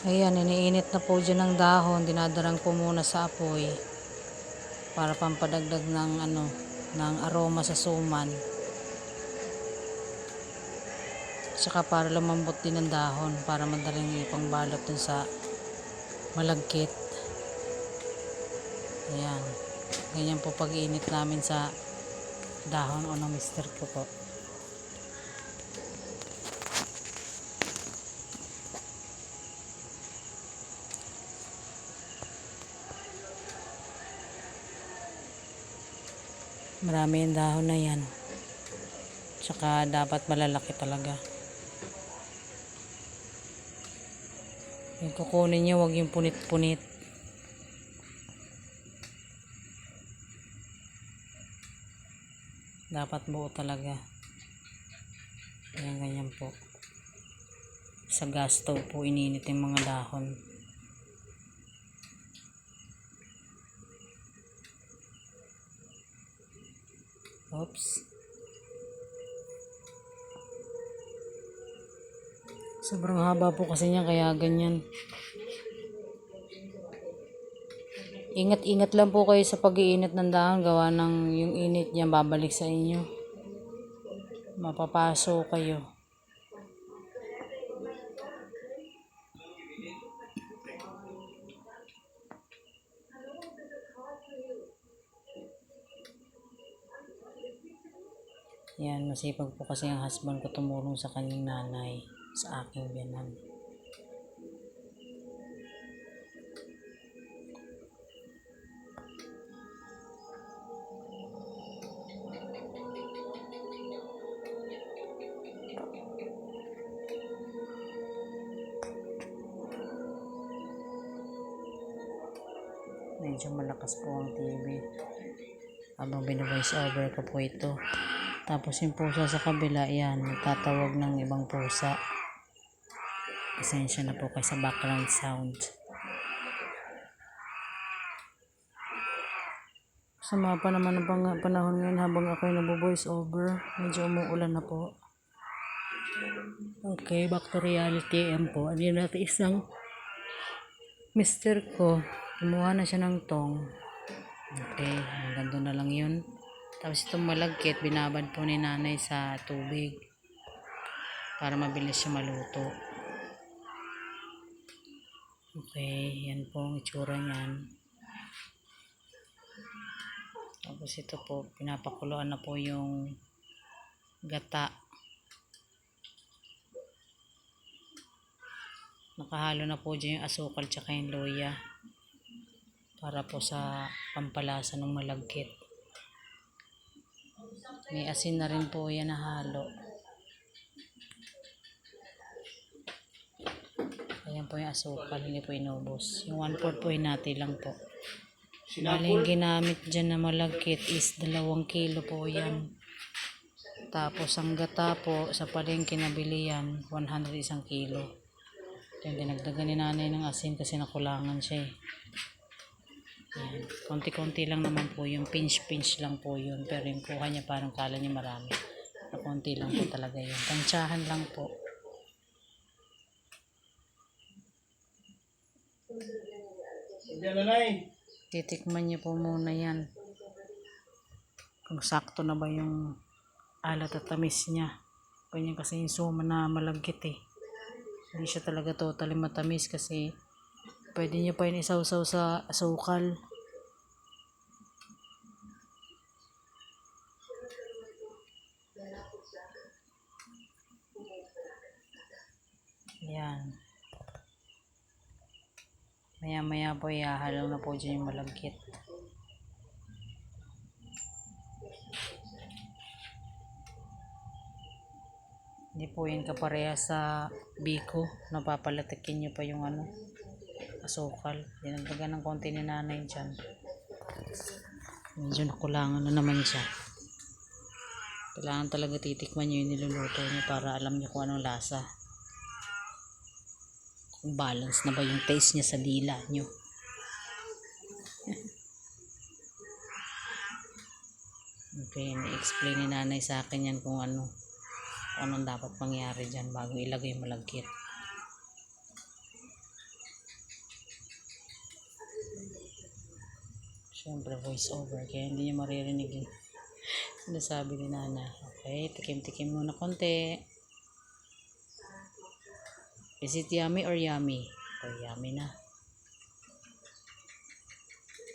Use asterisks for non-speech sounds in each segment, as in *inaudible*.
Ayan, iniinit na po dyan ng dahon. Dinadarang po muna sa apoy. Para pampadagdag ng ano, ng aroma sa suman. Tsaka para lumambot din ng dahon. Para madaling ipangbalot dun sa malagkit. Ayan. Ganyan po pag-iinit namin sa dahon o ng mister ko po. Marami yung dahon na yan. Tsaka dapat malalaki talaga. Yung kukunin nyo, huwag yung punit-punit. Dapat buo talaga. Ayan, ganyan po. Sa gas stove po ininit yung mga dahon. Oops. Sobrang haba po kasi niya kaya ganyan. Ingat-ingat lang po kayo sa pag-iinit ng dahon gawa ng yung init niya babalik sa inyo. Mapapaso kayo. Yan, masipag po kasi ang husband ko tumulong sa kanyang nanay sa aking biyanan. Medyo malakas po ang TV. Habang binavoice over ko po ito. Tapos yung pusa sa kabila, yan, nagtatawag ng ibang pusa. Pasensya na po kayo sa background sound. Sama pa naman ang panahon ngayon habang ako ay nagbo-voice over. Medyo umuulan na po. Okay, back to reality. Ayan po. Ano natin isang mister ko. Kumuha na siya ng tong. Okay, hanggang doon na lang yun. Tapos itong malagkit, binabad po ni nanay sa tubig para mabilis siya maluto. Okay, yan po ang itsura niyan. Tapos ito po, pinapakuluan na po yung gata. Nakahalo na po dyan yung asukal tsaka yung loya para po sa pampalasa ng malagkit. May asin na rin po yan na halo. Ayan po yung asukal, hindi po inubos. Yung 1 4 po hinati lang po. Bali, yung ginamit dyan na malagkit is dalawang kilo po yan. Tapos ang gata po, sa palengke nabili yan, 100 isang kilo. Ito yung dinagdagan ni nanay ng asin kasi nakulangan siya eh. Konti-konti lang naman po yung pinch-pinch lang po yun. Pero yung kuha niya parang kala niya marami. Na konti lang po talaga yun. Tansyahan lang po. Titikman niyo po muna yan. Kung sakto na ba yung alat at tamis niya. Ganyan kasi yung suma na malagkit eh. Hindi siya talaga totally matamis kasi pwede niyo pa yun isawsaw sa asukal. Yan. Maya maya po ihahalaw na po dyan yung malagkit. Hindi po yun kapareha sa biko. Napapalatikin nyo pa yung ano, asukal. Dinagdagan ng konti ni nanay dyan. Medyo nakulangan na naman siya. Kailangan talaga titikman nyo yung niluluto nyo para alam nyo kung anong lasa. Kung balance na ba yung taste niya sa dila nyo. *laughs* Okay, ni-explain ni nanay sa akin yan kung ano kung anong dapat mangyari dyan bago ilagay malagkit. Siyempre, voice over. Kaya hindi niya maririnig yung *laughs* sinasabi ni Nana. Okay, tikim-tikim muna konti. Is it yummy or yummy? Oh, yummy na.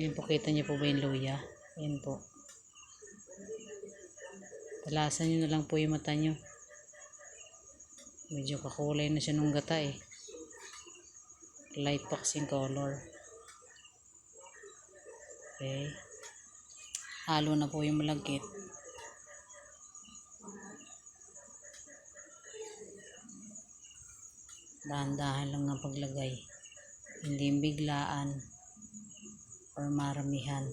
Ayan po, kita niyo po ba yung luya? Ayan po. Talasan niyo na lang po yung mata niyo. Medyo kakulay na siya nung gata eh. Light pa kasing color. Okay. Halo na po yung malagkit. Dahan-dahan lang ang paglagay. Hindi biglaan or maramihan.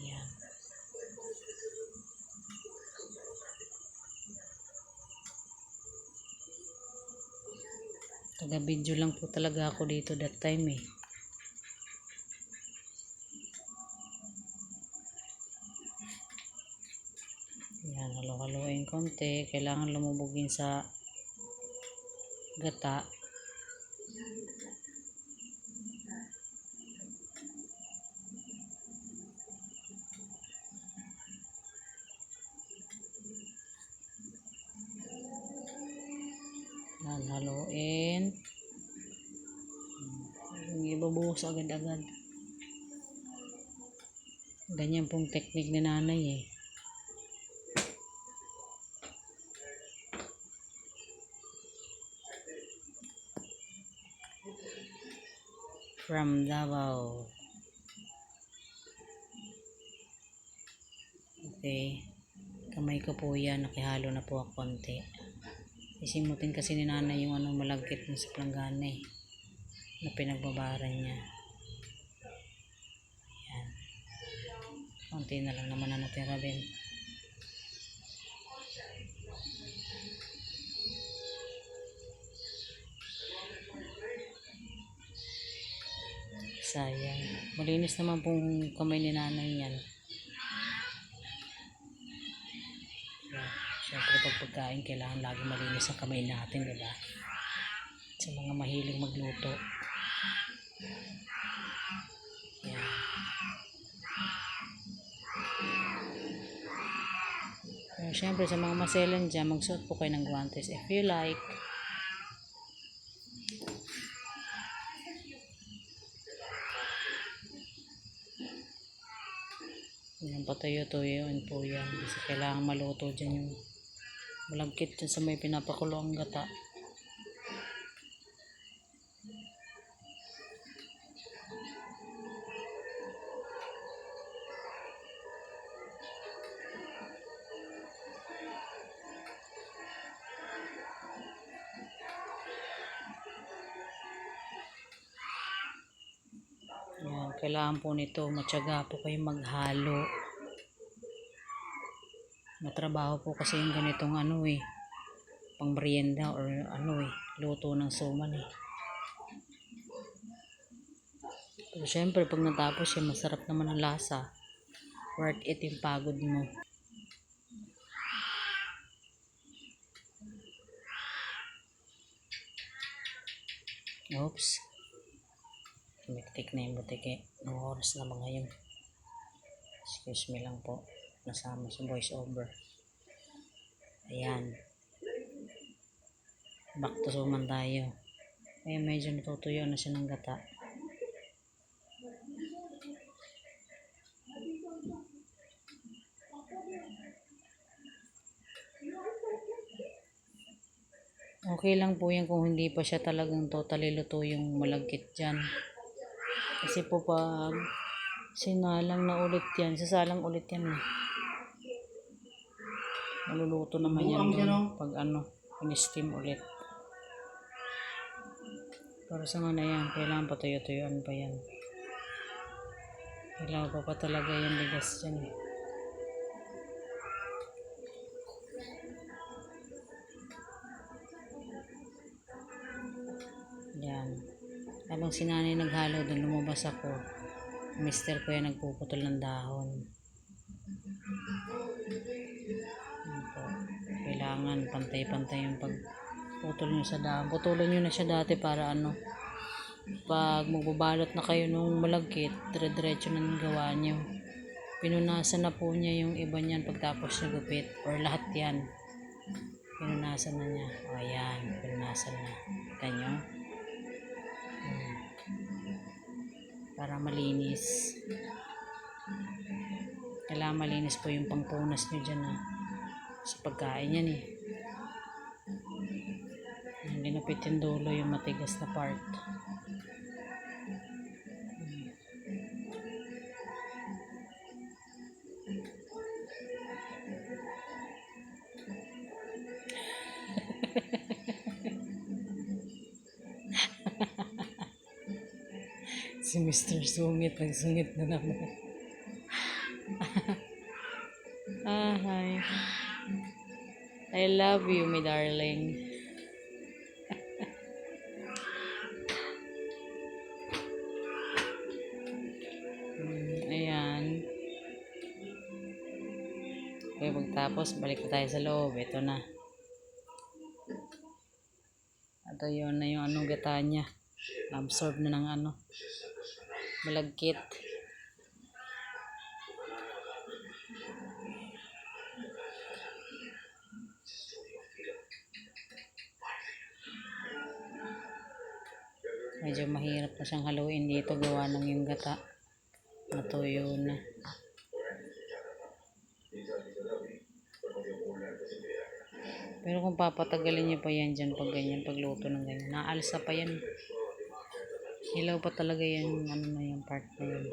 Yan. Taga-video lang po talaga ako dito that time eh. Yan, halo-haloin konti. Kailangan lumubugin sa gata. Yan, haluin. Ibabuhos agad-agad. Ganyan pong technique ni nanay eh. From Davao. Okay. Kamay ko po yan. Nakihalo na po ako konti. Isimutin kasi ni nanay yung ano malagkit mo sa planggana eh. Na pinagbabaran niya. Yan. Konti na lang naman na natira din. Sayang. Malinis naman pong kamay ni nanay yan. Siyempre pag pagkain, kailangan lagi malinis ang kamay natin, di ba? Sa mga mahilig magluto. Yan. Pero siyempre sa mga maselan dyan, magsuot po kayo ng guantes if you like. Yan, patuyo-tuyoin po yan. Kasi kailangan maluto dyan yung malagkit dyan sa may pinapakulo ang gata. Kailangan po nito, matyaga po kayo maghalo. Matrabaho po kasi yung ganitong ano eh, pang merienda or ano eh, luto ng suman eh. Pero syempre, pag natapos yan, masarap naman ang lasa. Worth it yung pagod mo. Oops. Tumiktik na yung butike. Ang oras na mga yun. Excuse me lang po. Nasama sa voice over. Ayan. Back to suman tayo. Eh, medyo natutuyo na siya ng gata. Okay lang po yan kung hindi pa siya talagang totally luto yung malagkit dyan. Kasi po pag sinalang na ulit yan, sasalang ulit yan eh. Maluluto naman yan dun oh. pag ano, in-steam ulit. Pero sa mga na yan, kailangan patuyo-tuyuan pa yan. Kailangan pa pa talaga yung bigas dyan eh. Yan. Habang si nanay naghalo doon, lumabas ako. Mister ko yan nagpuputol ng dahon. Yan po. Kailangan pantay-pantay yung pagputol nyo sa dahon. Putulin nyo na siya dati para ano, Pag magbabalot na kayo nung malagkit, dire-diretso na gawa nyo. Pinunasan na po niya yung iba niyan pagtapos niya gupit or lahat yan. Pinunasan na niya. O yan, pinunasan na. Kita Para malinis. Kailangan malinis po yung pangpunas nyo dyan ha. Sa pagkain yan eh. Yung Linupit yung dulo yung matigas na part. Si Mr. Sungit nagsungit na naman. *laughs* ah, hi. I love you, my darling. *laughs* Ayan. Okay, pagtapos, balik na tayo sa loob. Ito na. Ito yun na yung anong gata niya. Absorb na ng ano. Malagkit. Medyo mahirap na siyang haluin dito gawa ng yung gata. Natuyo na. Pero kung papatagalin niyo pa yan dyan pag ganyan, pagluto ng ganyan, naalsa pa yan. Hilaw pa talaga yan, ano na yung part na yun.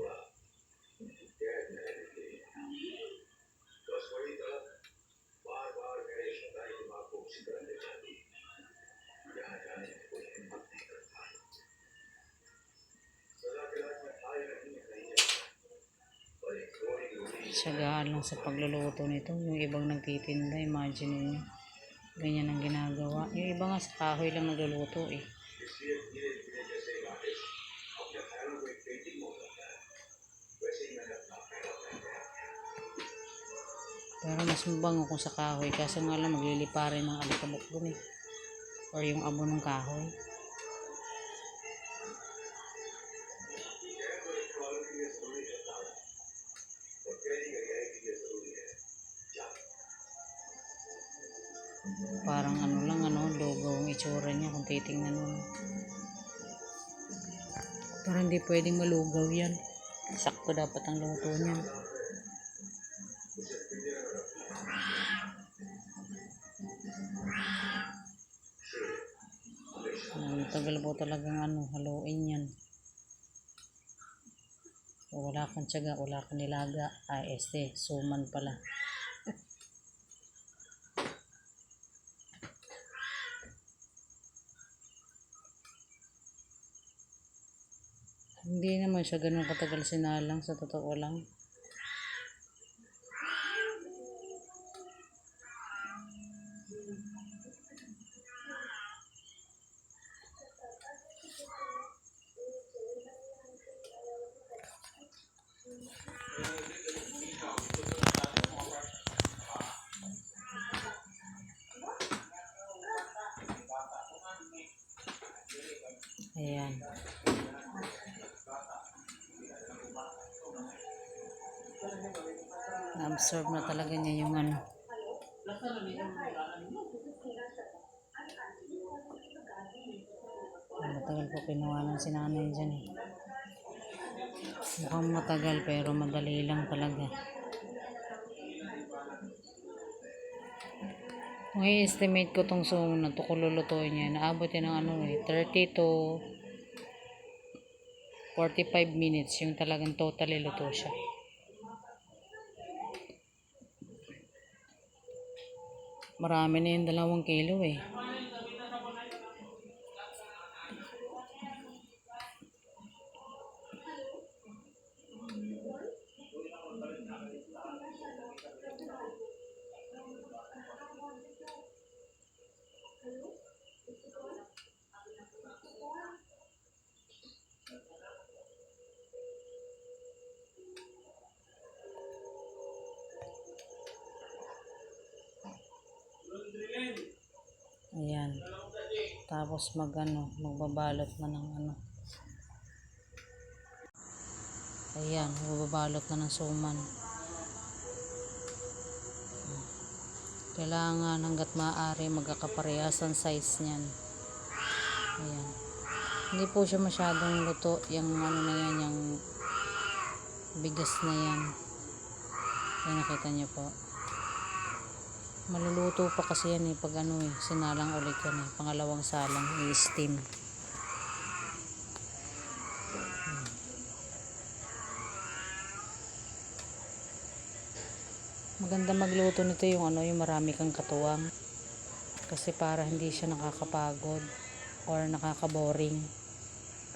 Siyagaan lang sa pagluluto nito. Yung ibang nagtitinda, imagine niyo. Ganyan ang ginagawa. Yung iba nga sa kahoy lang nagluluto eh. Pero mas mabango kung sa kahoy. Kaso nga lang maglilipa rin ng alikabok dun eh. Or yung abo ng kahoy. Parang ano lang ano, logo ang itsura niya kung titingnan mo. Pero hindi pwedeng malugaw yan. Sakto dapat ang luto niyan. Ang tagal po talagang ano, haluin yan. Wala kang tiyaga, wala kang nilaga. Ay, este, suman pala. *laughs* Hindi naman siya ganun katagal sinalang sa totoo lang. Na-absorb na talaga niya yung ano. Matagal po kinuha ng sinanay dyan eh. Mukhang matagal pero madali lang talaga. Kung i-estimate ko tong sumo na to kung lulutuin niya, naabot yan ng ano eh, 30 to 45 minutes yung talagang totally luto siya. Marami na yung dalawang kilo eh. Ayan. Tapos mag ano, magbabalot na ng ano. Ayan, magbabalot na ng suman. Kailangan hanggat maaari magkakaparehas ang size niyan. Ayan. Hindi po siya masyadong luto yung ano na yan, yung bigas na yan. Ayan, nakita niyo po. Maluluto pa kasi yan eh, pag ano eh, sinalang ulit yan eh. Pangalawang salang, i-steam. Maganda magluto nito yung ano, yung marami kang katuwang. Kasi para hindi siya nakakapagod or nakakaboring.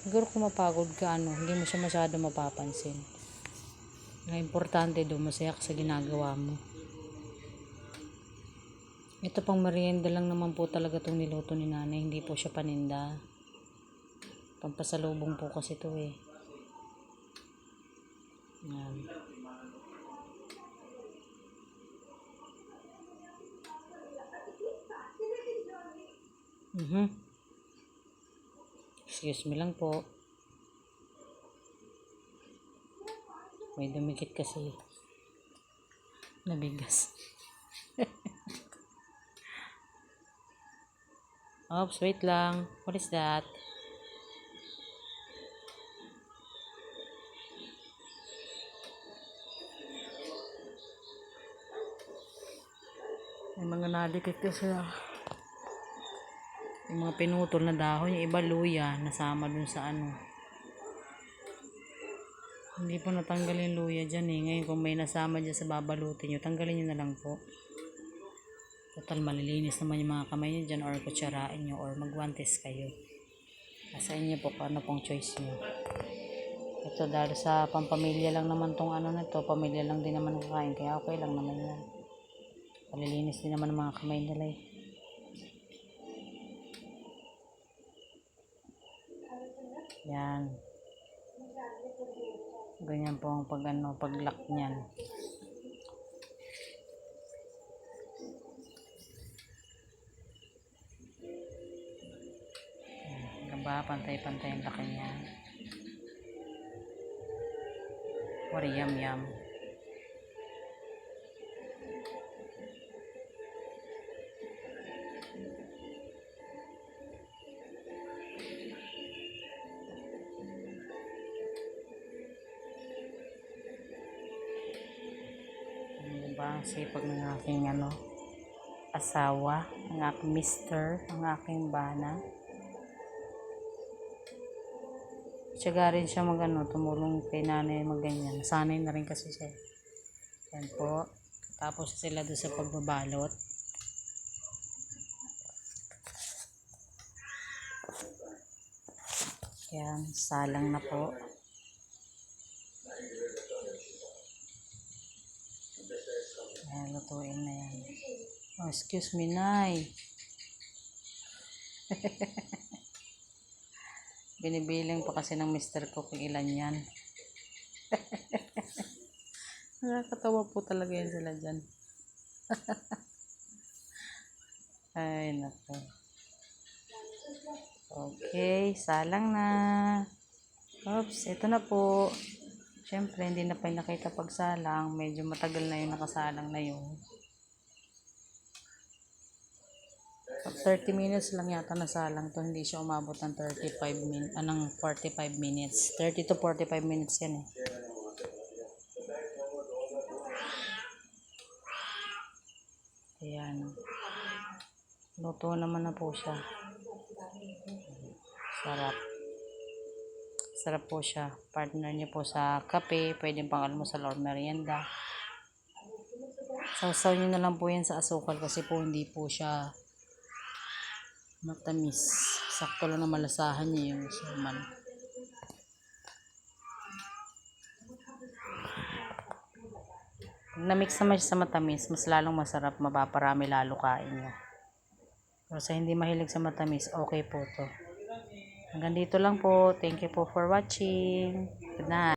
Siguro kung mapagod ka, ano, hindi mo siya masyado mapapansin. Ang importante doon, masaya ka sa ginagawa mo. Ito pang merienda lang naman po talaga itong niluto ni nanay. Hindi po siya paninda. Pampasalubong po kasi ito eh. Yan. Mhm. Excuse me lang po. May dumikit kasi. Nabigas. *laughs* Oops, wait lang. What is that? May mga nadikit kasi ah. Yung mga pinutol na dahon, yung iba luya, nasama dun sa ano. Hindi po natanggal yung luya dyan eh. Ngayon kung may nasama dyan sa babalutin nyo, tanggalin nyo na lang po. Total malilinis naman yung mga kamay nyo dyan or kutsarain nyo or magwantes kayo. Nasa inyo po kung ano pong choice nyo. Ito dahil sa pampamilya lang naman tong ano na to, pamilya lang din naman kakain kaya okay lang naman yan. Malilinis din naman ang mga kamay nila eh. Yan. Ganyan po ang pag ano, pag-lock niyan. Ba, pantay-pantay ang laki niya. What a yum yum. Ano ba ang sipag ng aking ano, asawa, ang aking mister, ang aking bana. Tiyaga rin siya mag ano, tumulong kay nanay magganyan. Sanay na rin kasi siya. Yan po. Tapos sila doon sa pagbabalot. Yan, salang na po. Ayan, lutuin na yan. Oh, excuse me, Nay. *laughs* Binibiling pa kasi ng mister ko kung ilan yan. *laughs* Nakakatawa po talaga yan sila dyan. *laughs* Ay, nako. Okay, salang na. Oops, ito na po. Siyempre, hindi na pa yung nakita pagsalang. Medyo matagal na yung nakasalang na yun. Pag 30 minutes lang yata nasalang to. Hindi siya umabot ng 35 min anong 45 minutes. 30 to 45 minutes yan eh. Ayan. Luto naman na po siya. Sarap. Sarap po siya. Partner niyo po sa kape, pwedeng pang almusal or merienda. Sausaw niyo na lang po yan sa asukal kasi po hindi po siya matamis. Sakto lang na malasahan niya yung suman. Pag na-mix naman siya sa matamis, mas lalong masarap, mapaparami lalo kain niya. Pero sa hindi mahilig sa matamis, okay po to. Hanggang dito lang po. Thank you po for watching. Good night.